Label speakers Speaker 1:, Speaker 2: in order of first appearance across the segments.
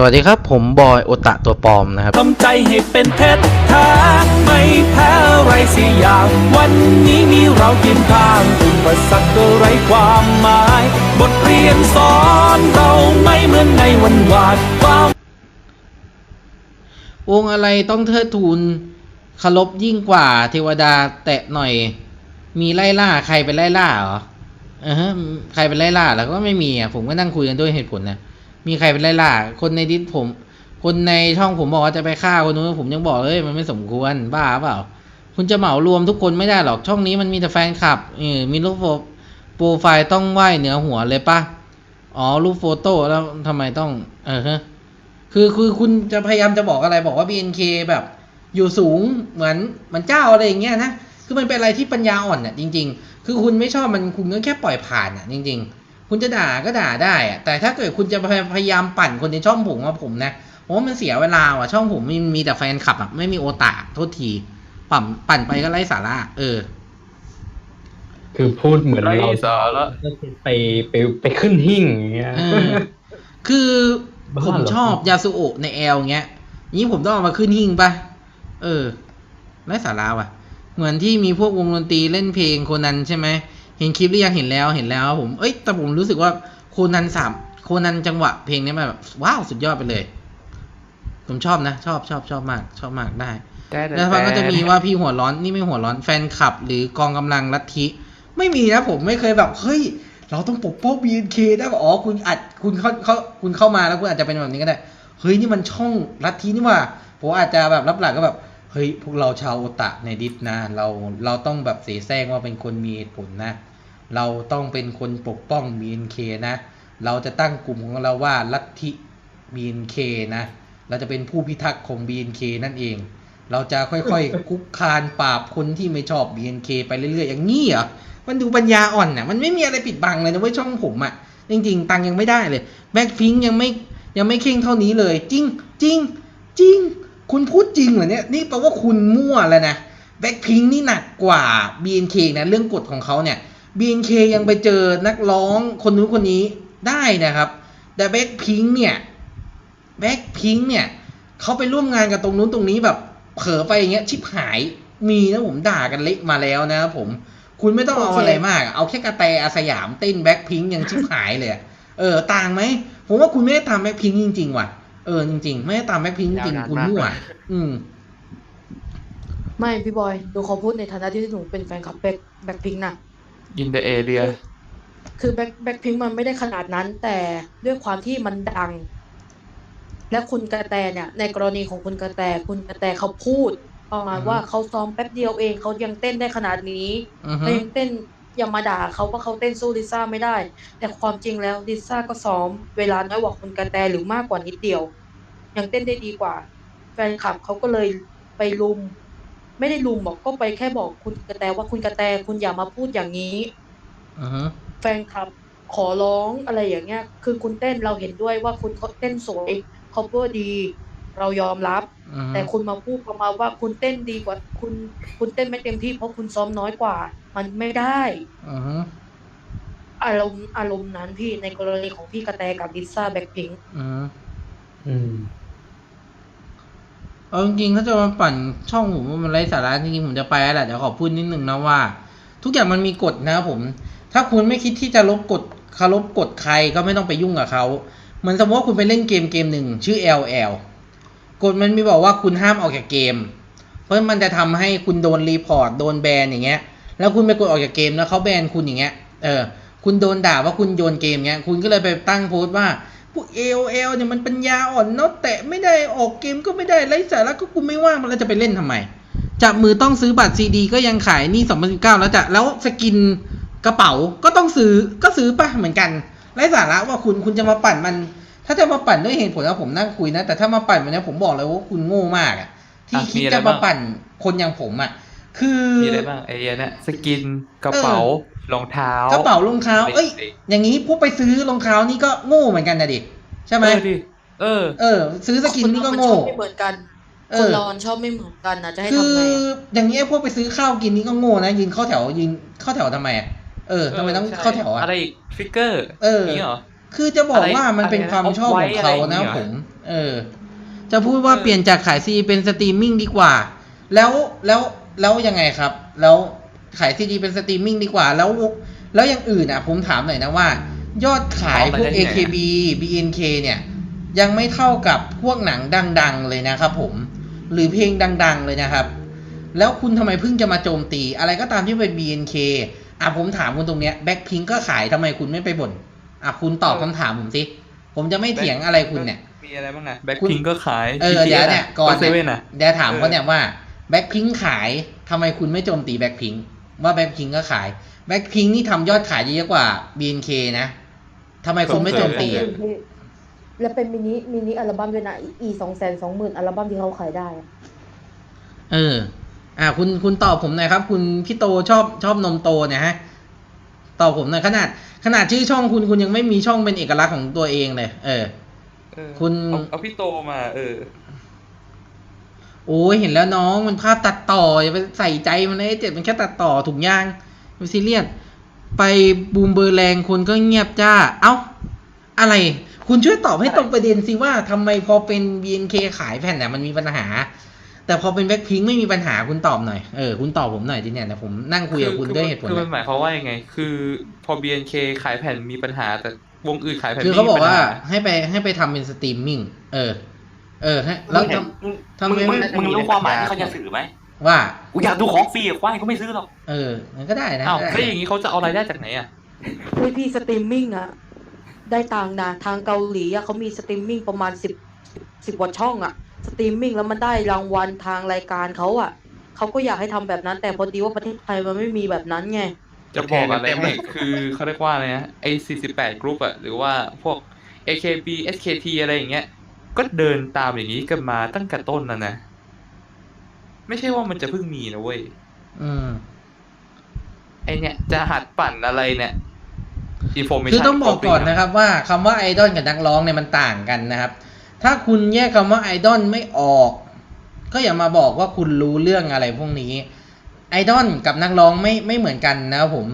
Speaker 1: สวัสดีครับผมบอยโอตะตัวปลอมนะครับ
Speaker 2: ทำใจให้เป็นเพชรแท้ไม่แพ้อะไรสิอย่าง วันนี้มีเราเคียงข้างอุปสรรคก็ไร้ความหมาย บทเรียนสอนเราไม่เหมือนในวันวานความ
Speaker 1: วงอะไรต้องเทิดทูนเคารพยิ่งกว่าเทวดาแตะหน่อย มีไล่ล่าใครเป็นไล่ล่าเหรอเออฮะใครเป็นไล่ล่าแล้วก็ไม่มีอะผมก็นั่งคุยกันด้วยเหตุผลนะ มีใครเป็นไล่ล่าคนในดิสผม คนในช่องผมบอกว่าจะไปฆ่าคนนู้นผมยังบอกเลยมันไม่สมควรบ้าเปล่า คุณจะเหมารวมทุกคนไม่ได้หรอกช่องนี้มันมีแต่แฟนคลับเออมีรูปโปรไฟล์ต้องไหวเหนือหัวเลยปะอ๋อรูปโฟโต้แล้วทำไมต้อง เออฮะคือคือคุณจะพยายามจะบอกอะไรบอกว่า BNK แบบ อยู่สูงเหมือนเหมือนเจ้าอะไรอย่างเงี้ยนะคือมันเป็นอะไรที่ปัญญาอ่อนอะจริง ๆ คือคุณไม่ชอบมันคุณก็แค่ปล่อยผ่านอะจริง ๆ คุณจะด่าก็ด่าได้อะแต่ถ้าเกิดคุณจะพยายามปั่นคนในช่องผมว่าผมนะผมว่ามันเสียเวลาว่ะ ช่องผมมีมีแต่แฟนคลับอะไม่มีโอตาโทษทีปั่นปั่นไปก็ไร้สาระเออ
Speaker 3: คือพูดเหมือน
Speaker 4: ไร้
Speaker 3: เรา
Speaker 4: สาระ
Speaker 3: ไปไปไปขึ้นหิ่งอย่างเงี้ย
Speaker 1: เออคือ
Speaker 3: บ้า
Speaker 1: ผม
Speaker 3: เหรอ
Speaker 1: ชอบยาสุโอะในแอลเงี้ยนี้ผมต้องเอามาขึ้นหิ้งปะเออไร้สาระว่ะ เหมือนที่มีพวกวงดนตรีเล่นเพลงโคนันใช่ไหม เห็นคลิปหรือยังเห็นแล้วเห็นแล้วผมเอ้ยแต่ผมรู้สึกว่าโคนันสามโคนันจังหวะเพลงนี้มันแบบว้าวสุดยอดไปเลย ผมชอบนะ ชอบชอบชอบมาก ชอบมากได้
Speaker 4: แต่แต่
Speaker 1: แล้วมันก็จะมีว่าพี่หัวร้อนนี่ไม่หัวร้อนแฟนคลับ หรือกองกำลังลัทธิไม่มีนะผมไม่เคยแบบเฮ้ยเราต้องปกป้อง BNK ได้ป่ะอ๋อคุณอัดคุณเข้าเขาคุณเข้ามาแล้วคุณอาจจะเป็นแบบนี้ก็ได้เฮ้ยนี่มันช่องลัทธินี่หว่าผมอาจจะแบบรับหลังก็แบบเฮ้ยพวกเราชาวโอตะในดิสนะเราเราต้องแบบเสแสร้งว่าเป็นคนมีเหตุผลนะ เราต้องเป็นคนปกป้อง BNK นะ เราจะตั้งกลุ่มของเราว่าลัทธิ BNK นะ เราจะเป็นผู้พิทักษ์ของ BNK นั่นเอง เราจะค่อยๆ คุกคานปราบคนที่ไม่ชอบ BNK ไปเรื่อยๆ อย่างนี้เหรอ มันดูปัญญาอ่อนน่ะ มันไม่มีอะไรปิดบังเลยนะเว้ยช่องผมอะ่ะ จริงๆ ตังยังไม่ได้เลยแบ็คพิงยังไม่ยังไม่เข่งเท่านี้เลย จริงจริงจริง คุณพูดจริงเหรอเนี่ย นี่แปลว่าคุณมั่วแล้วนะแบ็คพิงนี่หนักกว่า BNK นะเรื่องกฎของเขาเนี่ย BNK ยังไปเจอนักร้องคนนู้นคนนี้ได้นะครับ แต่แบ็คพิงเนี่ยแบ็คพิงเนี่ยเขาไปร่วมงานกับตรงนู้นตรงนี้แบบเผลอไปอย่างเงี้ยชิบหายมีนะผมด่ากันเละมาแล้วนะครับผม คุณไม่ต้องเอา
Speaker 5: โอเค
Speaker 1: อะไรมากอะเอาแค่กระแตอาสยามเต้นแบ็คพิงยังชิบหายเลยอะเออต่างไหมผมว่าคุณไม่ได้ตามแบ็คพิงจริง ๆ ว่ะเออจริงๆ ไม่ได้ตามแบ็คพิงจริง
Speaker 4: ยาวนาน
Speaker 1: ๆคุณ
Speaker 4: มาก
Speaker 1: มั่วอืม
Speaker 5: ไม่พี่บอยหนูขอพูดในฐานะที่หนูเป็นแฟนคลับแบ็คแบ็คพิงนะ
Speaker 4: อินเดเอเรีย
Speaker 5: คือแบ็คแบ็คพิงมันไม่ได้ขนาดนั้น แต่ด้วยความที่มันดัง และคุณกระแตเนี่ย ในกรณีของคุณกระแต คุณกระแตเขาพูดประมาณ
Speaker 1: อือฮึ
Speaker 5: ว่าเขาซ้อมแป๊บเดียวเองเขายังเต้นได้ขนาดนี้
Speaker 1: อือฮึ
Speaker 5: เขายังเต้นอย่ามาด่าเขาว่าเขาเต้นสู้ลิซ่าไม่ได้ แต่ความจริงแล้วลิซ่าก็ซ้อมเวลาน้อยกว่าคุณกระแตหรือมากกว่านิดเดียว ยังเต้นได้ดีกว่า แฟนคลับเขาก็เลยไปลุม ไม่ได้ลุมบอกก็ไปแค่บอกคุณกระแตว่าคุณกระแตคุณอย่ามาพูดอย่างนี้
Speaker 1: อือฮึ
Speaker 5: แฟนคลับขอร้องอะไรอย่างเงี้ย คือคุณเต้นเราเห็นด้วยว่าคุณเต้นสวย cover ดี เรายอมรับ
Speaker 1: อือฮึ
Speaker 5: แต่คุณมาพูดประมาณว่าคุณเต้นดีกว่า คุณคุณเต้นไม่เต็มที่เพราะคุณซ้อมน้อยกว่า มันไม่ได้
Speaker 1: อือฮึ
Speaker 5: อารมณ์อารมณ์นั้นพี่ในกรณีของพี่กระแตกับลิซ่าแบ็คพิง
Speaker 1: อือฮึ
Speaker 3: อืม
Speaker 1: เอาจริงๆถ้าจะมาปั่นช่องผมว่ามันไร้สาระจริงๆผมจะไปแล้วแหละเดี๋ยวขอพูดนิดนึงนะว่า ทุกอย่างมันมีกฎนะครับผม ถ้าคุณไม่คิดที่จะลบกฎคารพกฎใครก็ไม่ต้องไปยุ่งกับเขาเหมือนสมมติว่าคุณไปเล่นเกมเกมหนึ่งชื่อ LL กฎมันมีบอกว่าคุณห้ามออกจากเกม เพราะมันจะทำให้คุณโดนรีพอร์ตโดนแบนอย่างเงี้ย แล้วคุณไปกดออกจากเกมแล้วเขาแบนคุณอย่างเงี้ย เออ คุณโดนด่าว่าคุณโยนเกมเงี้ย คุณก็เลยไปตั้งโพสต์ว่า วก AOL เนี่ยมันปัญญาอ่อนเนาะแตะไม่ได้ออกเกมก็ไม่ได้ไร้สาระก็กูไม่ว่างมันแล้วจะไปเล่นทำไมจับมือต้องซื้อบัตรซีดีก็ยังขายนี่2019 แล้วจะแล้วสกินกระเป๋าก็ต้องซื้อก็ซื้อป่ะเหมือนกันไร้สาระว่าคุณคุณจะมาปั่นมัน ถ้าจะมาปั่นด้วยเหตุผลแล้วผมนั่งคุยนะ แต่ถ้ามาปั่นมันเนี่ยผมบอกเลยว่าคุณโง่มากอะที่
Speaker 4: อะ
Speaker 1: คิด
Speaker 4: มีอะไร
Speaker 1: จะมา
Speaker 4: บ้าง
Speaker 1: ปั่นคนอย่างผมอะคือ
Speaker 4: มีอะไรบ้างไอเดียเนี่ยสกินกระเป๋า รองเท้าก
Speaker 1: ระเป๋ารองเท้า เอ้ย
Speaker 4: ด็ก
Speaker 1: อย่างนี้พวกไปซื้อรองเท้านี่ก็โง่เหมือนกันนะดิ ใช่
Speaker 4: ๆ
Speaker 1: ไหม
Speaker 4: เออดิเออ
Speaker 1: เออ ซื้อสกินนี่ก็
Speaker 5: คเรา
Speaker 1: โง่
Speaker 5: ชอบไม่เหมือนกัน
Speaker 1: เอ
Speaker 5: คน
Speaker 1: อ
Speaker 5: เรามันชอบไม่เหมือนกันนะจะให้
Speaker 1: คื
Speaker 5: ทำ
Speaker 1: อ
Speaker 5: ไงอะ
Speaker 1: อย่างนี้ยพวกไปซื้อข้าวกินนี่ก็โง่นะยืนเข้าแถวยืนเข้าแถวทำไมอะเออทำไมต้อง
Speaker 4: ใช่
Speaker 1: เข้าแถวอะ
Speaker 4: อะไรอีกฟิกเกอร์
Speaker 1: เออ
Speaker 4: นี่เหรอ
Speaker 1: คือจะบอกว่ามันเป็นความชอบของเขานะผม เออ จะพูดว่าเปลี่ยนจากขายซีเป็นสตรีมมิ่งดีกว่า แล้วแล้วแล้วยังไงครับ แล้ว ขายซีดีเป็นสตรีมมิ่งดีกว่า แล้วแล้วอย่างอื่นอะ ผมถามหน่อยนะว่า ยอดขายพวก AKB BNK เนี่ย ยังไม่เท่ากับพวกหนังดัง ๆ เลยนะครับผม หรือเพลงดัง ๆ เลยนะครับ แล้วคุณทำไมเพิ่งจะมาโจมตี อะไรก็ตามที่เป็น BNK อะผมถามคุณตรงเนี้ยแบ็คพิงก็ขายทำไมคุณไม่ไปบ่นอะคุณตอบคำถามผมสิผมจะไม่เถียงอะไรคุณเนี่ย
Speaker 4: มีอะไรบ้างนะแบ็คพิงก็ขาย
Speaker 1: เออเดี๋ยวเนี่ยก่อน
Speaker 4: เซเว่น
Speaker 1: เนี่ย
Speaker 4: อะ
Speaker 1: เดี๋ยวถามเขาเนี่ยว่าแบ็คพิงขายทำไมคุณไม่โจมตีแบ็คพิง ว่าแบ็คพิงก็ขายแบ็คพิงนี่ทำยอดขายเยอะกว่า BNK นะทำไมคุณไม่โจมตีอะ
Speaker 5: แล้วเป็นมินิมินิอัลบั้มด้วยนะอีสองแสนสองหมื่นอัลบั้มที่เขาขายได้อะ
Speaker 1: เออ อ่า คุณคุณตอบผมหน่อยครับ คุณพี่โตชอบชอบนมโตเนี่ยฮะตอบผมหน่อยขนาด ขนาดชื่อช่องคุณคุณยังไม่มีช่องเป็นเอกลักษณ์ของตัวเองเลย เออ
Speaker 4: เออ
Speaker 1: คุณ
Speaker 4: เอาเอาพี่โตมา เออ
Speaker 1: โอ้ยเห็นแล้วน้องมันภาพตัดต่ออย่าไปใส่ใจมันเลยเจ็ดมันแค่ตัดต่อถุงยางไม่ซีเรียสไปบูมเบอร์แรงคนก็เงียบจ้า เอ้า อะไร คุณช่วยตอบให้ตรงประเด็นสิว่าทำไมพอเป็น BNK ขายแผ่นเนี่ยมันมีปัญหา แต่พอเป็นแบ็คพิงไม่มีปัญหาคุณตอบหน่อย เออคุณตอบผมหน่อยดิเนี่ยนะผมนั่งคุยกับคุณด้วยเหตุผล
Speaker 4: คือ
Speaker 1: นะ
Speaker 4: มันหมายความว่ายังไง คือพอ BNK ขายแผ่นมีปัญหา แต่วงอื่นขายแผ่น
Speaker 1: คือ
Speaker 4: ไม่
Speaker 1: เขา
Speaker 4: มี
Speaker 1: บอก
Speaker 4: ปัญ
Speaker 1: ว่า
Speaker 4: หา
Speaker 1: ให้ไปให้ไปทำเป็นสตรีมมิ่งเออ เออฮะแล้วทำทำไม
Speaker 6: มึง
Speaker 1: ไม่
Speaker 6: มึงรู้ความหมายที่เขาจะสื่อไหม
Speaker 1: ว่า
Speaker 6: กูอยากดูของฟรีอะควายก็ไม่ซื้อหรอก
Speaker 1: เออ มันก็ได้นะ
Speaker 4: อ้าว
Speaker 1: ได้
Speaker 4: แล้วอย่างนี้เขาจะเอารายได้จากไหนอะ
Speaker 5: เฮ้ยพี่สตรีมมิ่งอะได้ตังค์นะทางเกาหลีอะเขามีสตรีมมิ่งประมาณสิบสิบกว่าช่องอะสตรีมมิ่งแล้วมันได้รางวัลทางรายการเขาอะเขาก็อยากให้ทำแบบนั้น แต่พอดีว่าประเทศไทยมันไม่มีแบบนั้นไง
Speaker 4: จะบอกอะไรให้คือเขาเรียกว่าอะไรนะไอ้48กรุ๊ปอะหรือว่าพวก AKB SKT อะไรอย่างเงี้ย ก็เดินตามอย่างนี้กันมาตั้งแต่ต้นแล้วนะ ไม่ใช่ว่ามันจะเพิ่งมีนะเว้ย
Speaker 1: อืม
Speaker 4: ไอเนี่ย จะหัดปั่นอะไรเนี่ย information
Speaker 1: คือต้องบอกก่อนนะครับว่าคำว่าไอดอลกับนักร้องเนี่ยมันต่างกันนะครับ ถ้าคุณแยกคำว่าไอดอลไม่ออก ก็อย่ามาบอกว่าคุณรู้เรื่องอะไรพวกนี้ ไอดอลกับนักร้องไม่ไม่เหมือนกันนะครับผม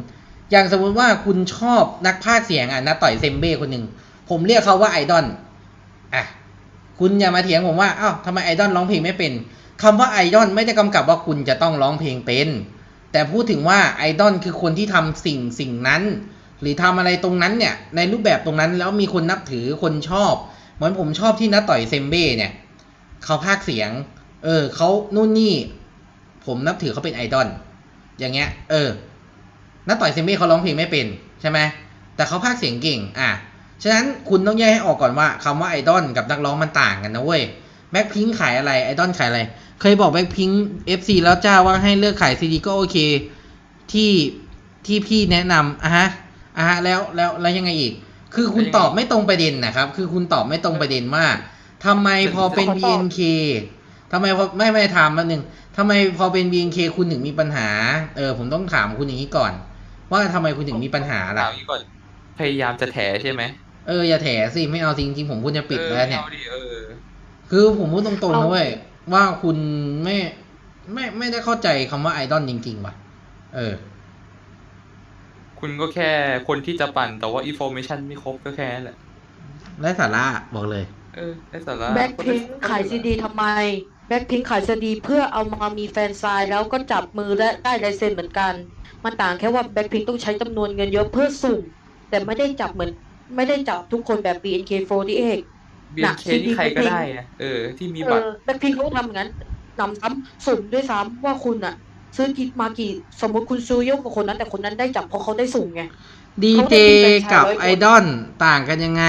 Speaker 1: อย่างสมมุติว่าคุณชอบนักพากย์เสียงอะนาต่อยเซมเบ้คนหนึ่ง ผมเรียกเขาว่าไอดอลอะ คุณอย่ามาเถียงผมว่าอ้าวทำไมไอดอลร้องเพลงไม่เป็นคำว่าไอดอลไม่ได้กำกับว่าคุณจะต้องร้องเพลงเป็น แต่พูดถึงว่าไอดอลคือคนที่ทำสิ่งสิ่งนั้น หรือทำอะไรตรงนั้นเนี่ยในรูปแบบตรงนั้นแล้วมีคนนับถือคนชอบ เหมือนผมชอบที่น้าต่อยเซมเบ้เนี่ยเขาพากเสียง เออเขานู่นนี่ ผมนับถือเขาเป็นไอดอลอย่างเงี้ย เออน้าต่อยเซมเบ้เขาร้องเพลงไม่เป็นใช่ไหมแต่เขาพากเสียงเก่ง อะ ฉะนั้นคุณต้องแยกให้ออกก่อนว่าคำว่าไอดอลกับนักร้องมันต่างกันนะเว้ยแบ็คพิงขายอะไรไอดอลขายอะไร เคยบอกแบ็คพิงเอฟซีแล้วจ้าว่าให้เลือกขายซีดีก็โอเค ที่ที่พี่แนะนำอะฮะอะฮะแล้วแล้วแล้วยังไงอีก คือคุณตอบไม่ตรงประเด็นนะครับ คือคุณตอบไม่ตรงประเด็นว่าทำไมพอเป็น
Speaker 5: ขอตอบ
Speaker 1: BNK ทำไมพอไม่ไม่ถามมาหนึ่งทำไมพอเป็น BNK คุณถึงมีปัญหา เออ ผมต้องถามคุณอย่างนี้ก่อน ว่าทำไมคุณถึงมีปัญหาล่ะ
Speaker 4: ถามนี้ก่อนพยายามจะแถใช่ไหม
Speaker 1: เอออย่าแถสิไม่เอาจริงจริงๆผมควรจะปิดแล้วเนี่ย
Speaker 4: ออไม่อาดิเออ
Speaker 1: คือผมพูดตรงๆ
Speaker 5: เอา
Speaker 1: นะเว้ยว่าคุณไม่ไม่ไม่ได้เข้าใจคำว่าไอดอลจริงๆว่ะ เออ
Speaker 4: คุณก็แค่คนที่จะปั่นแต่ว่า information ไม่ครบก็แค่นั้นแหละ
Speaker 1: และสาระบอกเลย
Speaker 4: เออได้สาระ
Speaker 5: แบ็คพิงขายซีดีทำไม แบ็คพิงขายซีดีเพื่อเอามามีแฟนซายแล้วก็จับมือและได้ลายเซ็นเหมือนกัน มันต่างแค่ว่าแบ็คพิงต้องใช้จำนวนเงินเยอะเพื่อสุ่มแต่ไม่ได้จับเหมือน ไม่ได้จับทุกคนแบบ BNK48
Speaker 4: บีเอ็นเคนี่ใครก็ได้นะเออ ที่มี
Speaker 5: เอ
Speaker 4: บัตร
Speaker 5: อแบ็คพิงเขาทำอย่างนั้นนำซ้ำสุ่มด้วยซ้ำว่าคุณอะซื้อกิมากี่ สมมติคุณซื้อเยอะกว่าคนนั้น แต่คนนั้นได้จับเพราะเขาได้สุ่มไง
Speaker 1: ดี
Speaker 5: เขา
Speaker 1: เจ
Speaker 5: ได้เป็นแฟรนไชส์
Speaker 1: กับ
Speaker 5: ร้อยคน
Speaker 1: ไอดอลต่างกันยังไง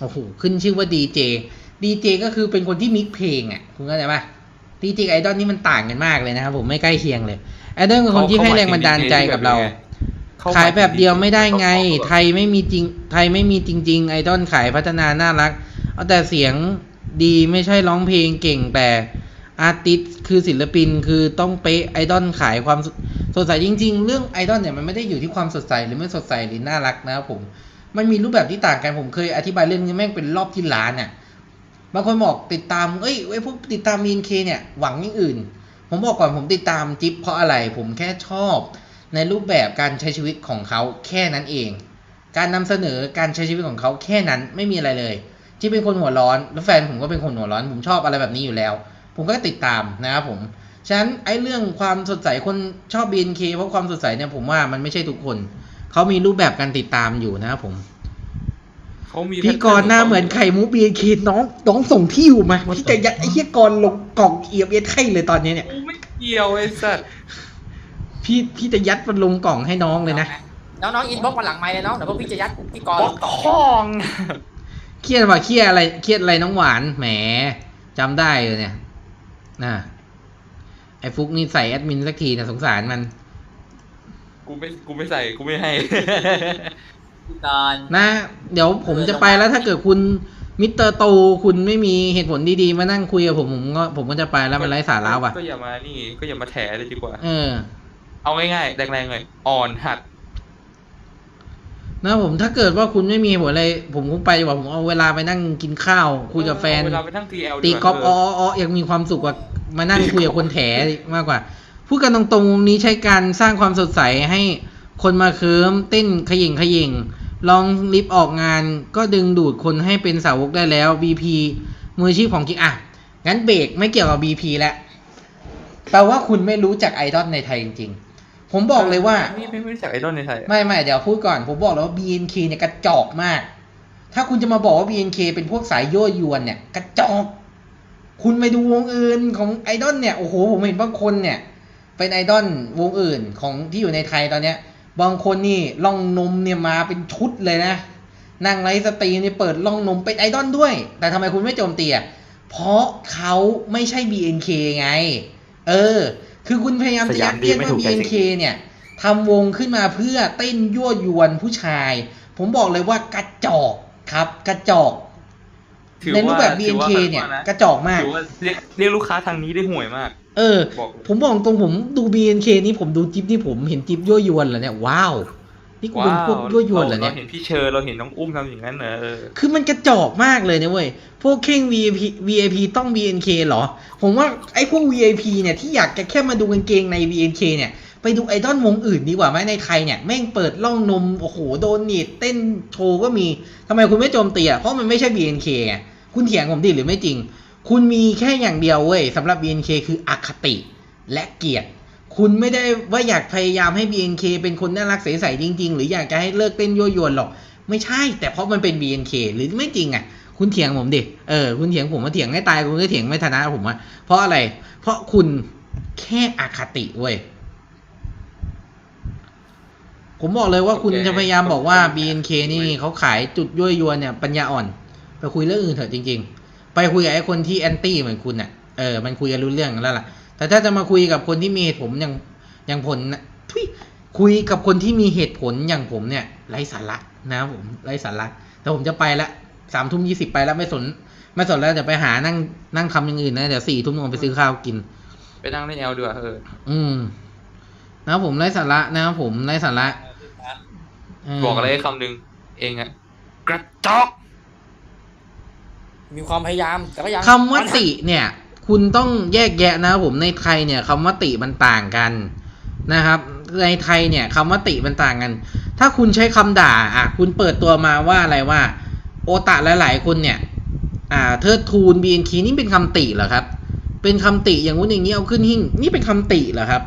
Speaker 1: โอ้โหขึ้นชื่อว่าดีเจดีเจก็คือเป็นคนที่มิกเพลงอะ คุณเข้าใจปะดีเจไอดอลนี่มันต่างกันมากเลยนะครับผมไม่ใกล้เคียงเลยไอดอลคือคนที่ให้แรงบันดาลใจกับเรา
Speaker 4: เขา
Speaker 1: ขายแบบเดียวไม่ได้ไง
Speaker 4: เขา
Speaker 1: ไทยไม่มีจริง ไทยไม่มีจริง ๆ ไอดอลขายพัฒนาน่ารัก เอาแต่เสียงดีไม่ใช่ร้องเพลงเก่งแต่อาร์ติสคือศิลปินคือต้องเป๊ะไอดอลขายความสสดใสจริง ๆ เรื่องไอดอลเนี่ยมันไม่ได้อยู่ที่ความสดใสหรือไม่สดใสหรือน่ารักนะครับผม มันมีรูปแบบที่ต่างกันผมเคยอธิบายเรื่องนี้แม่งเป็นรอบที่ล้านอะบางคนบอกติดตามเอ้ยไอ้พวกติดตามมีนเคเนี่ยหวังอย่างอื่น ผมบอกก่อนผมติดตามจิ๊บเพราะอะไรผมแค่ชอบ ในรูปแบบการใช้ชีวิตของเขาแค่นั้นเอง การนำเสนอการใช้ชีวิตของเขาแค่นั้นไม่มีอะไรเลย ที่เป็นคนหัวร้อน แล้วแฟนผมก็เป็นคนหัวร้อน ผมชอบอะไรแบบนี้อยู่แล้ว ผมก็ติดตามนะครับผม ฉะนั้นไอ้เรื่องความสดใสคนชอบ BNK เพราะความสดใสเนี่ยผมว่ามันไม่ใช่ทุกคน เขามีรูปแบบการติดตามอยู่นะครับผม
Speaker 4: เขามี
Speaker 1: พี่กรณ์หน้าเหมือนไข่มุก BNK น้องน้องส่งที่อยู่มาที่จะยัดไอ้เหี้ยกรณ์ลงกล่องเอียบเอ็ดไข่เลยตอนนี้เนี่ย
Speaker 4: กูไม่เกี่ยวไอ้สัตว์
Speaker 1: พี่พี่จะยัดมันลงกล่องให้น้องเลยนะ
Speaker 7: น้องๆอินบ็อกมาหลังไมค์เลยน้องเดี๋ยวพวกพี่จะยัดพี่กรณ์
Speaker 4: บล็อกห้อง
Speaker 1: เครียดว่ะเครียดอะไรเครียดอะไรน้องหวานแหมจำได้เลยเนี่ยนะไอ้ฟุกนี่ใส่แอดมินสักทีนะสงสารมัน
Speaker 4: กูไม่กูไม่ใส่กูไม่ให้
Speaker 7: พี่กรณ์
Speaker 1: นะ เดี๋ยวผมจะไปแล้วถ้าเกิดคุณมิสเตอร์โตคุณไม่มีเหตุผลดีๆ มานั่งคุยกับผมผมก็ผมก็จะไปแล้วมันไร้สาระว่ะ
Speaker 4: ก็อย่ามานี่ก็อย่ามาแถเลยดีกว่า
Speaker 1: เออ
Speaker 4: เอาง่ายๆแรงๆเลยอ่อนหัด
Speaker 1: นะผมถ้าเกิดว่าคุณไม่มีเหตุผลอะไร ผมคงไปดีกว่าผมเอาเวลาไปนั่งกินข้าว คุยกับแฟน
Speaker 4: เวลาไปทั้ง TL
Speaker 1: ตี
Speaker 4: ดีว่า
Speaker 1: กอล์ฟ
Speaker 4: เอ้
Speaker 1: ออ้อยังมีความสุขกว่ามานั่งคุยกับคนแถมากกว่า พูดกันตรงๆมุมนี้ใช้การสร้างความสดใสให้คนมาเคิมเต้นขยิงขยิงลองลิฟต์ออกงานก็ดึงดูดคนให้เป็นสาวกได้แล้ว BP มืออาชีพของจริงอะ งั้นเบรกไม่เกี่ยวกับ BP แล้วแปลว่าคุณไม่รู้จักไอดอลในไทยจริงๆ ผมบอกเลยว่า
Speaker 4: นี่ไม่ไม่รู้จักไอดอลในไทยอะ
Speaker 1: ไม่ไม่เดี๋ยวพูดก่อน ผมบอกแล้วว่า BNK เนี่ยกระจอกมาก ถ้าคุณจะมาบอกว่า BNK เป็นพวกสายยั่วยวนเนี่ย กระจอก คุณไปดูวงอื่นของไอดอลเนี่ยโอ้โหผมเห็นบางคนเนี่ย เป็นไอดอลวงอื่นของที่อยู่ในไทยตอนเนี้ย บางคนนี่ล่องนมเนี่ยมาเป็นชุดเลยนะนั่งไลฟ์สตรีมเนี่ยเปิดล่องนมเป็นไอดอลด้วย แต่ทำไมคุณไม่โจมตีอะเพราะเขาไม่ใช่ BNK ไง เออ คือคุณพยายามจะยัดเยียดว่า BNK เนี่ยทำวงขึ้นมาเพื่อเต้นยั่วยวนผู้ชาย ผมบอกเลยว่ากระจอกครับ กระจอก
Speaker 4: ถือ
Speaker 1: ในรูปแบบ
Speaker 4: ถือ
Speaker 1: BNK
Speaker 4: ว่า
Speaker 1: เนี่ย
Speaker 4: นะ
Speaker 1: กระจอกมาก
Speaker 4: ถือว่าเรียกเรียกลูกค้าทางนี้ได้ห่วยมาก
Speaker 1: เออ
Speaker 4: บอก
Speaker 1: ผมบอกตรงผมดู BNK นี่ผมดูจิ๊บนี่ผมเห็นจิ๊บยั่วยวนเหรอเนี่ยว้าว นี่กูเป็นพวกยั่วยวนเหรอเนี่ย
Speaker 4: เราเห็นพี่เชอร์เราเห็นน้องอุ้มทำอย่างนั้นเหรอเออ
Speaker 1: คือมันกระจอกมากเลยนะเว้ยพวกเข่ง VIP VIP ต้อง BNK เหรอ ผมว่าไอ้พวก VIP เนี่ยที่อยากจะแค่มาดูกางเกงใน BNK เนี่ยไปดูไอดอลวงอื่นดีกว่าไหมในไทยเนี่ยแม่งเปิดล่องนมโอ้โหโดนหนีดเต้นโชว์ก็มีทำไมคุณไม่โจมตีอะเพราะมันไม่ใช่ BNK ไงคุณเถียงผมดิหรือไม่จริง คุณมีแค่อย่างเดียวเว้ยสำหรับ BNK คืออคติและเกลียด คุณไม่ได้ว่าอยากพยายามให้ BNK เป็นคนน่ารักใสๆจริง ๆ หรืออยากจะให้เลิกเต้นยั่วยวนหรอก ไม่ใช่ แต่เพราะมันเป็น BNK หรือไม่จริงอะ คุณเถียงผมดิ เออ คุณเถียงผมมาเถียงให้ตาย คุณก็เถียงไม่ชนะผมอะเพราะอะไร เพราะคุณแค่อคติเว้ย ผมบอกเลยว่าคุณ
Speaker 4: โอเค
Speaker 1: จะพยายามบอกว่า
Speaker 4: โอเค
Speaker 1: BNK นี่เขาขายจุดยั่วยวนเนี่ยปัญญาอ่อน ไปคุยเรื่องอื่นเถอะจริง ๆ ไปคุยกับไอ้คนที่แอนตี้เหมือนคุณน่ะ เออ มันคุยกันรู้เรื่องแล้วล่ะ แต่ถ้าจะมาคุยกับคนที่มีเหตุผลอย่างอย่างผลนะทุยคุยกับคนที่มีเหตุผลอย่างผมเนี่ยไร้สาระนะครับผมไร้สาระแต่ผมจะไปละสามทุ่มยี่สิบไปแล้วไม่สน ไม่สนแล้วเดี๋ยวไปหานั่งนั่งทำอย่างอื่นนะเดี๋ยวสี่ทุ่มผมไปซื้อข้าวกิน
Speaker 4: ไปนั่งเล่นแอลดีกว่าเออ
Speaker 1: อืมนะครับผมไร้สาระนะครับผมไร้สาระเบ
Speaker 4: อกอะไรให้คำหนึ่งเองอะกระจอก
Speaker 7: มีความพยายามแต่ก็ยัง
Speaker 1: คำว่าติเนี่ย คุณต้องแยกแยะนะครับผมในไทยเนี่ยคำว่าติมันต่างกันนะครับ ในไทยเนี่ยคำว่าติมันต่างกัน ถ้าคุณใช้คำด่าอะคุณเปิดตัวมาว่าอะไรว่า โอตะหลายๆคนเนี่ยอ่าเทิดทูนบีนคีนี่เป็นคำติเหรอครับ เป็นคำติอย่างงู้นอย่างนี้เอาขึ้นหิ้งนี่เป็นคำติเหรอครับ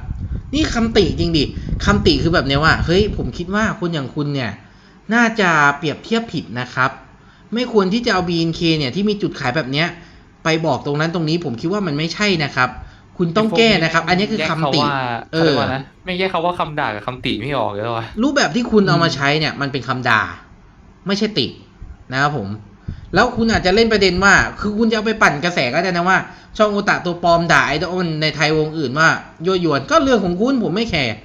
Speaker 1: นี่คำติจริงดิคำติคือแบบเนี้ยว่าเฮ้ยผมคิดว่าคนอย่างคุณเนี่ยน่าจะเปรียบเทียบผิดนะครับ ไม่ควรที่จะเอา BNK เนี่ยที่มีจุดขายแบบเนี้ย ไปบอกตรงนั้นตรงนี้ผมคิดว่ามันไม่ใช่นะครับ คุณต้องแก้นะครับ อันนี้คือคำติ
Speaker 4: เออว่านะไม่แยกคำว่าคำด่ากับคำติไม่ออกเลยว่ะ
Speaker 1: รูปแบบที่คุณเอามาใช้เนี่ย มันเป็นคำด่า ไม่ใช่ตินะครับผม แล้วคุณอาจจะเล่นประเด็นว่า คือคุณจะเอาไปปั่นกระแสก็ได้นะว่า ช่องโอตะตัวปลอมด่าไอดอลในไทยวงอื่นว่ายั่วยวนก็เรื่องของคุณผมไม่แคร์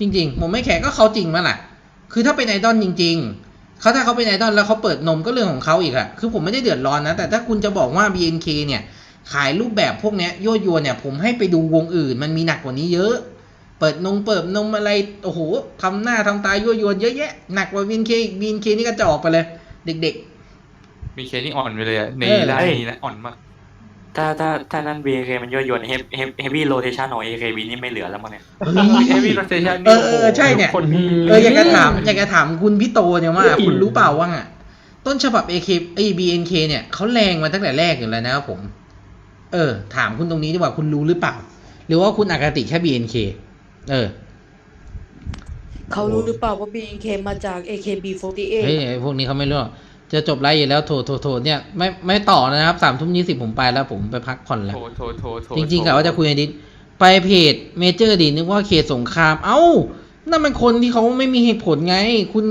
Speaker 1: จริง ๆ ผมไม่แคร์ก็เขาจริงมั้ยล่ะคือถ้าเป็นไอดอลจริง ๆ เขาถ้าเขาเป็นไอดอลแล้วเขาเปิดนมก็เรื่องของเขาอีกอะคือผมไม่ได้เดือดร้อนนะ แต่ถ้าคุณจะบอกว่า BNK เนี่ยขายรูปแบบพวกเนี้ยยั่วยวนเนี่ยผมให้ไปดูวงอื่น มันมีหนักกว่านี้เยอะ เปิดนงเปิดนมอะไรโอ้โหทำหน้าทำตายั่วยวนเยอะแยะหนักกว่า BNK อีก BNK นี่ก็จะออกไปเลย เด็ก
Speaker 4: มีเคนี่อ่อนไปเลยอะใน
Speaker 1: เออ
Speaker 4: ไลน์นี้นะอ่อนมาก
Speaker 1: ๆ
Speaker 6: ถ้าถ้าถ้านั้น BK มันย่อยยวนเฮฟเฮฟเฮฟวี่โรเทชันของ AKB นี่ไม่เหลือแล้วมั้งเนี่ย
Speaker 4: เอวีโรเทชัน
Speaker 1: เออเออใช่เนี่ย
Speaker 4: คน
Speaker 1: เอออยากจะถามอยากจะถามคุณพี่โตเนี่ยว่า คุณรู้เปล่าว่าอะต้นฉบับ AK ไอ้ BNK เนี่ยเขาแรงมาตั้งแต่แรกอยู่แล้วนะครับผม เออ ถามคุณตรงนี้ดีกว่าคุณรู้หรือเปล่า หรือว่าคุณอคติแค่ BNK เออ
Speaker 5: เขารู้หรือเปล่าว่า BNK มาจาก AKB48
Speaker 1: เฮ้ยไอ้พวกนี้เขาไม่รู้หรอก จะจบไลฟ์อยู่แล้วโถโถโถเนี่ยไม่ไม่ต่อนะครับสามทุ่มยี่สิบผมไปแล้วผมไปพักผ่อนแล้ว
Speaker 4: โถโถโถโถ
Speaker 1: จริงๆกะว่าจะคุยในดิสไปเพจเมเจอร์ดีนึกว่าเขตสงคราม เอ้านั่นมันคนที่เขาไม่มีเหตุผลไง คุณ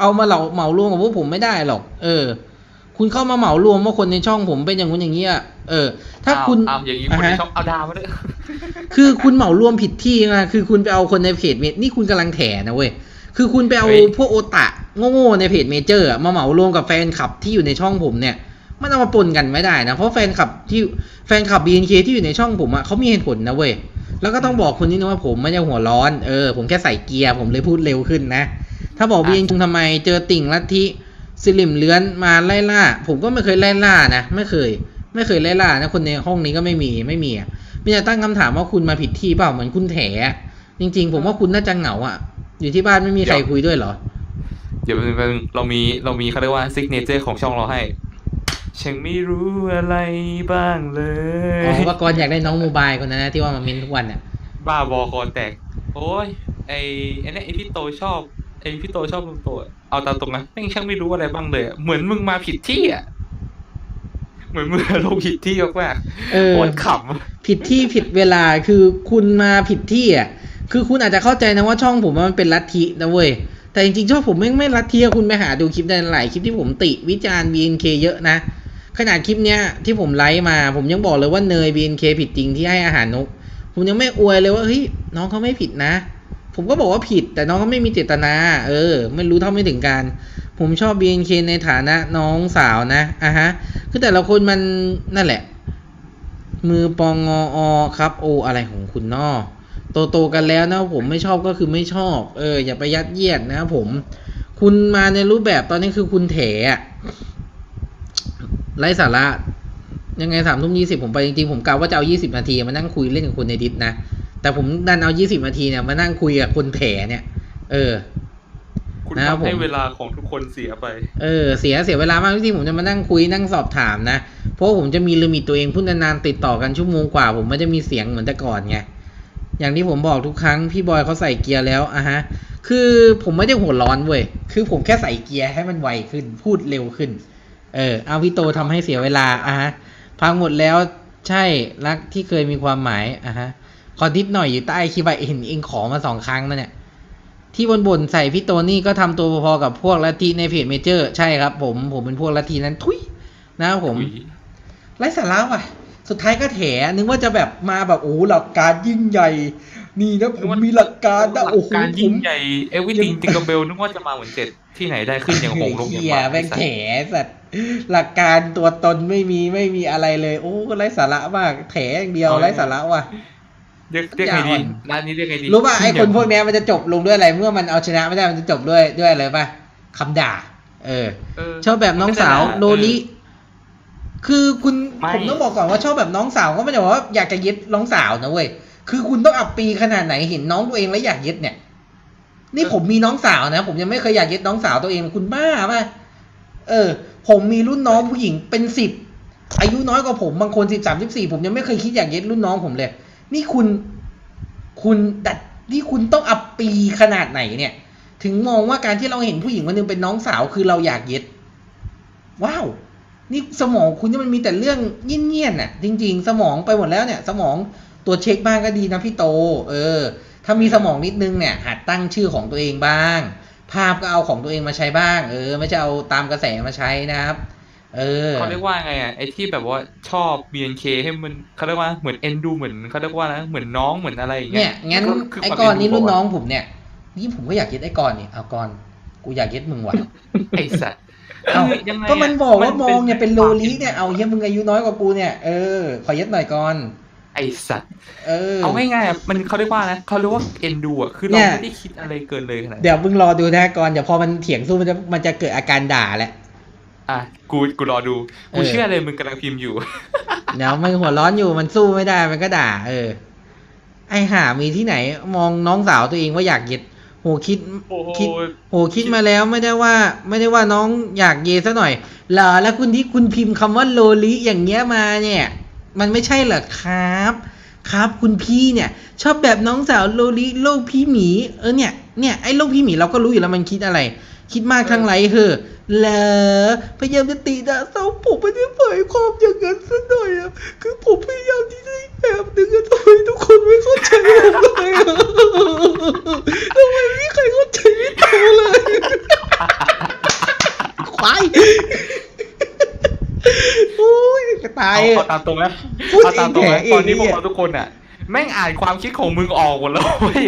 Speaker 1: เอามาเหล่าเหมารวมกับพวกผมไม่ได้หรอก เออ คุณเข้ามาเหมารวมว่าคนในช่องผมเป็นอย่างนู้นอย่างนี้อะเออ ถ้าคุณ
Speaker 4: อ้าวอย่างนี้คน
Speaker 1: อ่า
Speaker 4: ใน
Speaker 1: ฮะ
Speaker 4: ช่องเอาดาวมาด้วย
Speaker 1: คือคุณเหมารวมผิดที่นะคือคุณไปเอาคนในเพจเมนี่คุณกำลังแถนะเว้ย คือคุณไปเอา
Speaker 4: เฮ้ย
Speaker 1: พวกโอตะโง่ๆในเพจเมเจอร์อะมาเหมารวมกับแฟนคลับที่อยู่ในช่องผมเนี่ย มันเอามาปนกันไม่ได้นะ เพราะแฟนคลับที่แฟนคลับ BNK ที่อยู่ในช่องผมอะเขามีเหตุผลนะเว้ย แล้วก็ต้องบอกคนนี้นะว่าผมไม่ได้หัวร้อน เออ ผมแค่ใส่เกียร์ผมเลยพูดเร็วขึ้นนะ ถ้าบอก BNK ทำไมเจอติ่งลัทธิสลิมเลื้อนมาไล่ล่า ผมก็ไม่เคยไล่ล่านะ ไม่เคย ไม่เคยไล่ล่านะ คนในห้องนี้ก็ไม่มีไม่มีอะมีแต่ตั้งคำถามว่าคุณมาผิดที่เปล่าเหมือนคุณแถอะจริง ๆ ผมว่าคุณน่าจะเหงาอะ อยู่ที่บ้านไม่มีใครคุยด้วยเหรอ
Speaker 4: เดี๋ยวเป็นเรามีเรามีเขาเรียกว่าซิกเนเจอร์ของช่องเราให้ฉันไม่รู้อะไรบ้างเล
Speaker 1: อ๋อยว่ากรอยากได้น้องโมบายคนนั้นนะที่ว่ามาเมินทุกวันเนี่ย
Speaker 4: บ้าบอคอแตก โอ้ยไอไอเนี่ยไอพี่โตชอบไอพี่โตชอบลุงโตอะเอาตามตรงนะแม่งช่างไม่รู้อะไรบ้างเลยอะเหมือนมึงมาผิดที่อะเหมือนมึงลงผิดที่มาก
Speaker 1: เออ
Speaker 4: ๆโคตรข
Speaker 1: ผิดที่ผิดเวลาคือคุณมาผิดที่อะ คือคุณอาจจะเข้าใจนะว่าช่องผมมันเป็นลัทธินะเว้ย แต่จริงๆช่องผมไม่ไม่ลัทธิคุณไปหาดูคลิปได้หลายคลิปที่ผมติวิจารณ์ BNK เยอะนะ ขนาดคลิปเนี้ยที่ผมไลฟ์มาผมยังบอกเลยว่าเนย BNK ผิดจริงที่ให้อาหารนก ผมยังไม่อวยเลยว่าเฮ้ยน้องเขาไม่ผิดนะ ผมก็บอกว่าผิด แต่น้องเขาไม่มีเจตนา เออ ไม่รู้เท่าไม่ถึงการ ผมชอบ BNK ในฐานะน้องสาวนะอะฮะ คือแต่ละคนมันนั่นแหละ มือปองงออครับโออะไรของคุณนอ โตโตๆกันแล้วนะผมไม่ชอบก็คือไม่ชอบ เอออย่าไปยัดเยียดนะครับผม คุณมาในรูปแบบตอนนี้คือคุณเถอะไร้สาระยังไงสามทุ่มยี่สิบผมไปจริงๆผมกะว่าจะเอายี่สิบนาทีมานั่งคุยเล่นกับคุณในดิสนะ แต่ผมดันเอายี่สิบนาทีเนี่ยมานั่งคุยกับคนแถเนี่ย เออำ
Speaker 4: คุณ
Speaker 1: นะครับ
Speaker 4: ทำให้
Speaker 1: ผม
Speaker 4: เวลาของทุกคนเสียไป
Speaker 1: เออเสียเสียเวลามากที่ผมจะมานั่งคุยนั่งสอบถามนะ เพราะว่าผมจะมีลิมิตตัวเองพูดนานๆติดต่อกันชั่วโมงกว่า ผมไม่ได้มีเสียงเหมือนแต่ก่อนไง อย่างที่ผมบอกทุกครั้งพี่บอยเขาใส่เกียร์แล้วอะฮะ คือผมไม่ได้หัวร้อนเว้ย คือผมแค่ใส่เกียร์ให้มันไวขึ้น พูดเร็วขึ้น เออ เอาพี่โตทำให้เสียเวลาอะฮะ พังหมดแล้วใช่ รักที่เคยมีความหมายอะฮะ ขอทิปหน่อยอยู่ใต้คลิปอะเห็นเองขอมาสองครั้งแล้วเนี่ย ที่บนบนๆใส่พี่โตนี่ก็ทำตัวพอๆกับพวกลัทธิในเพจเมเจอร์ ใช่ครับ ผม ผมเป็นพวกลัทธินั้น ทุยนะครับผม
Speaker 4: อุ๊ย
Speaker 1: ไร้สาระว่ะ สุดท้ายก็แถนึกว่าจะแบบมาแบบโอ้โหหลักการยิ่งใหญ่ นี่นะผมมีหลักการนะโอ้โห
Speaker 4: การ
Speaker 1: ผ
Speaker 4: ยิ่
Speaker 1: ม
Speaker 4: งใหญ่เอวิติงจิงกเบลนึกว่าจะมาเหมือนเจ็ดที่ไหนได้ขึ้นอย่างหงลงอย่าง
Speaker 1: เหี้ย
Speaker 4: มา
Speaker 1: แม่งแถสัตว์หลักการตัวตนไม่มีไม่มีอะไรเลย โอ้ไร้สาระมากแถอย่างเดียวไร้สาระว่ะ
Speaker 4: เรียกเรียกไงดีร้านนี้เรียกไงดี
Speaker 1: รู้ป่ะไอ้คนพวก
Speaker 4: ขึ้
Speaker 1: เนี้ยมันจะจบลงด้วยอะไร เมื่อมันเอาชนะไม่ได้มันจะจบด้วยด้วยอะไรป่ะคำด่า เออ
Speaker 4: เช
Speaker 1: อบแบบน้องสาว
Speaker 4: ไม่ได้นะ
Speaker 1: โลลิ คือคุณ
Speaker 6: ไม่
Speaker 1: ผมต้องบอกก่อนว่าชอบแบบน้องสาวก็ไม่ได้บอกว่าอยากจะยึดน้องสาวนะเว้ยคือคุณต้องอับปีขนาดไหนเห็นน้องตัวเองแล้วอยากยึดเนี่ย นี่ผมมีน้องสาวนะ ผมยังไม่เคยอยากยึดน้องสาวตัวเองคุณบ้าป่ะเออ ผมมีรุ่นน้องผู้หญิงเป็นสิบอายุน้อยกว่าผมบางคนสิบสามสิบสี่ผมยังไม่เคยคิดอยากยึดรุ่นน้องผมเลย นี่คุณคุณดัดนี่คุณต้องอับปีขนาดไหนเนี่ย ถึงมองว่าการที่เราเห็นผู้หญิงคนหนึงเป็นน้องสาวคือเราอยากยึดว้าว นี่สมองคุณนี่มันมีแต่เรื่องเงี้ยนๆน่ะ จริง ๆ สมองไปหมดแล้วเนี่ย สมองตรวจเช็คบ้างก็ดีนะพี่โต เออ ถ้ามีสมองนิดนึงเนี่ย หัดตั้งชื่อของตัวเองบ้าง ภาพก็เอาของตัวเองมาใช้บ้าง เออ ไม่ใช่เอาตามกระแสมาใช้นะครับ เออ
Speaker 4: เขาเรียกว่าไงอะไอ้ที่แบบว่าชอบ BNK ให้มันเขาเรียกว่าเหมือนเอ็นดูเหมือนเขาเรียกว่านะเหมือนน้องเหมือนอะไรอย่างเงี้
Speaker 1: เนี่ย
Speaker 4: ย
Speaker 1: งั้น
Speaker 4: คื
Speaker 1: ไอ้
Speaker 4: ความ
Speaker 1: กอนนี่
Speaker 4: เดู
Speaker 1: รุ่น
Speaker 4: บก
Speaker 1: น้องผมเนี่ยนี่ผมก็อยากยึดไอ้กอนนี่เอากอนกูอยากยึดมึงว่ะ
Speaker 4: ไอ้สัตว์
Speaker 1: เอา
Speaker 4: ยังไงะ
Speaker 1: ก็มันบอกว่ามอง
Speaker 4: ป็
Speaker 1: เนี่ยเป็นโลลิเนี่ยเอาเฮียมึงอายุน้อยกว่ากูเนี่ยเออขอยึดหน่อยก่อน
Speaker 4: ไอ้สัตว์
Speaker 1: เออ
Speaker 4: เอาง่ายๆอะมันเขาเรียกว่านะเขาเรียกว่าเอ็นดูอะคือ
Speaker 1: เนี่
Speaker 4: เรา
Speaker 1: ย
Speaker 4: ไม่ได้คิดอะไรเกินเลยขนาดนั้น
Speaker 1: เดี๋ยวมึงรอดูนะก่อนเดี๋ยวพอมันเถียงสู้มันจะมันจะเกิดอาการด่าแหละ
Speaker 4: อะกูกูรอดูกู
Speaker 1: เออ
Speaker 4: เชื่อเลยมึงกำลังพิมพ์อยู่
Speaker 1: เดี๋ยวมันหัวร้อนอยู่มันสู้ไม่ได้มันก็ด่า เออ ไอห่ามีที่ไหน มองน้องสาวตัวเองว่าอยากเย็ดโหคิด
Speaker 4: โอ้โห
Speaker 1: คิดโหคิดมาแล้วไม่ได้ว่า ไม่ได้ว่าน้องอยากเยซะหน่อยเหรอแล้วคุณที่คุณพิมพ์คำว่าโลลิอย่างเงี้ยมาเนี่ย มันไม่ใช่เหรอครับ ครับคุณพี่เนี่ย ชอบแบบน้องสาวโลลิโลกพี่หมี เออเนี่ยเนี่ยไอ้โลกพี่หมีเราก็รู้อยู่แล้วมันคิดอะไร คิดมากทั้งไรเหอะเหรอพยายามจะตีด่าเศร้าผมไม่ได้หมายความอย่างนั้นซะหน่อยอะคือผมพยายามที่จะอีกแบบนึงอะทำไมทุกคนไม่เข้าใจผมเลยอะทำไมไม่มีใครเข้าใจพี่โตเลย ควายโอ้ยจะตาย
Speaker 4: เอา
Speaker 1: อะ
Speaker 4: เอาตามตรงนะ
Speaker 1: พูด
Speaker 4: เอาตามตรงนะ
Speaker 1: เองแถเอง
Speaker 4: ตอนนี้พวก
Speaker 1: เนี่ย
Speaker 4: เราทุกคนอะ แม่งอ่านความคิดของมึงออกหมดแล้วเว้ย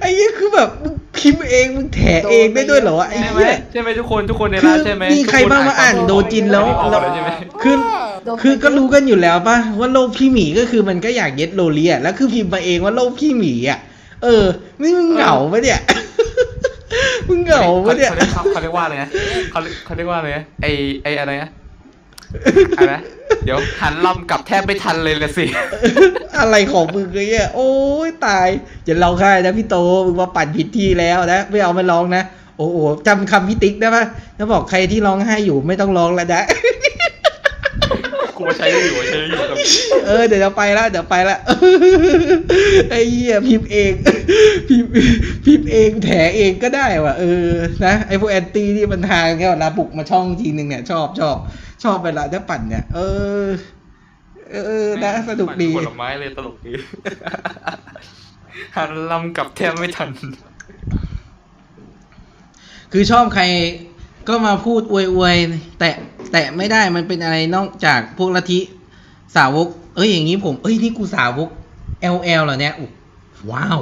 Speaker 1: ไอ้ยี่คือแบบมึงพิมพ์เองมึงแถเองได้ด้วยเหรอวะไอ้
Speaker 4: ใช่ไหม
Speaker 1: เหี้ย
Speaker 4: ใช่ไหมทุกคนทุกคนใน
Speaker 1: คือ
Speaker 4: ร้านใช่ไหม
Speaker 1: มีใครบ้างมาอ่านโดจินแล้ว
Speaker 4: ออกหมดแล้วใช่ไหม
Speaker 1: คือ
Speaker 5: โดน
Speaker 1: คือก็รู้กันอยู่แล้วป่ะว่าโลกพี่หมีก็คือมันก็อยากเย็ดโลเลียแล้วคือพิมพ์มาเองว่าโลกพี่หมีอะ เออนี่มึงเหงาปะเนี่ย มึงเหงาปะเนี่ย
Speaker 4: เขาเรียกเขาเรียกว่าอะไรนะเขาเรียกเขาเรียกว่าอะไรนะไอไออะไรนะ อะไรนะเดี๋ยวหันลำกลับแทบไม่ทันเลยละสิ
Speaker 1: อะไรของมึงเนี่ยโอ้ยตายอย่าร้องไห้นะพี่โตมึงมาปั่นผิดที่แล้วนะไม่เอามาร้องนะ โอ้โหจำคำพี่ติ๊กได้ปะแล้วบอกใครที่ร้องไห้อยู่ไม่ต้องร้องแล้วนะ
Speaker 4: กูใช้ได้อยู่ใช้ได้อยู่กับ
Speaker 1: เออเดี๋ยวจะไปแล้วเดี๋ยวไปแล้วไอ้เหี้ยพิมพ์เอง พิมพ์พิมพ์เองแถเองก็ได้ว่ะเออนะไอ้พวกแอนตี้ที่มันทางแค่เวลาบุกมาช่องทีนึงเนี่ย ชอบชอบชอบเวลาจะปั่นเนี่ย เออ เออนะสนุกดี
Speaker 4: ผลไม้เลยตลกดีหันลำกลับแทบไม่ทัน
Speaker 1: คือชอบใครก็มาพูดอวยอวยๆแต่ แต่ไม่ได้มันเป็นอะไรนอกจากพวกลัทธิสาวก เอ้ยอย่างนี้ผม เอ้ยนี่กูสาวก LL เหรอเนี่ยอุ๊ยว้าว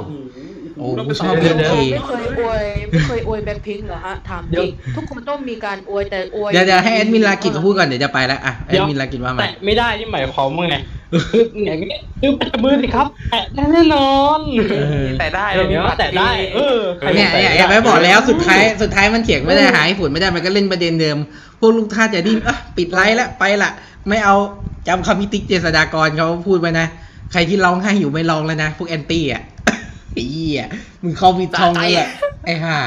Speaker 1: โอ้กูชอบ
Speaker 3: เดี๋
Speaker 1: พี
Speaker 3: ยว
Speaker 1: เค
Speaker 5: ไม่เคยอวยไม่เคยอวยแบ็คพิงเหรอฮะถามจริงทุกคนต้องมีการอวยแต่อวย
Speaker 1: เดี๋ยวเดี๋ยวให้แอดมินลากิจเขาพูดก่อนเดี๋ยวจะไปแล้วอะแอดมินลากิจว่ามา
Speaker 3: แตะไม่ได้นี่หมายความว่าไงคื ออย่างนี้คือแตะมือสิครับแตะได้แน่นอน
Speaker 1: เออ
Speaker 4: แต่ได้
Speaker 3: เดี๋ยวว่าแตะได้ เออใคร
Speaker 1: เนี่ย
Speaker 3: แตะ
Speaker 1: เนี่ย
Speaker 3: ด้
Speaker 1: เห็นไหมบอกแล้วสุดท้ายสุดท้ายมันเถียงไม่ได้หายผลไม่ได้มันก็เล่นประเด็นเดิม พวกลูกท่าจะดิ้นอะปิดไลฟ์แล้วไปละไม่เอาจำคำพิติกเจษฎากรเขาพูดไว้นะใครที่ร้องไห้อยู่ไม่ร้องแล้วนะพวกแอนตี้อะไอ้เหี้ยมึงเข้ามีช่องนี่แหละไอ้ห่า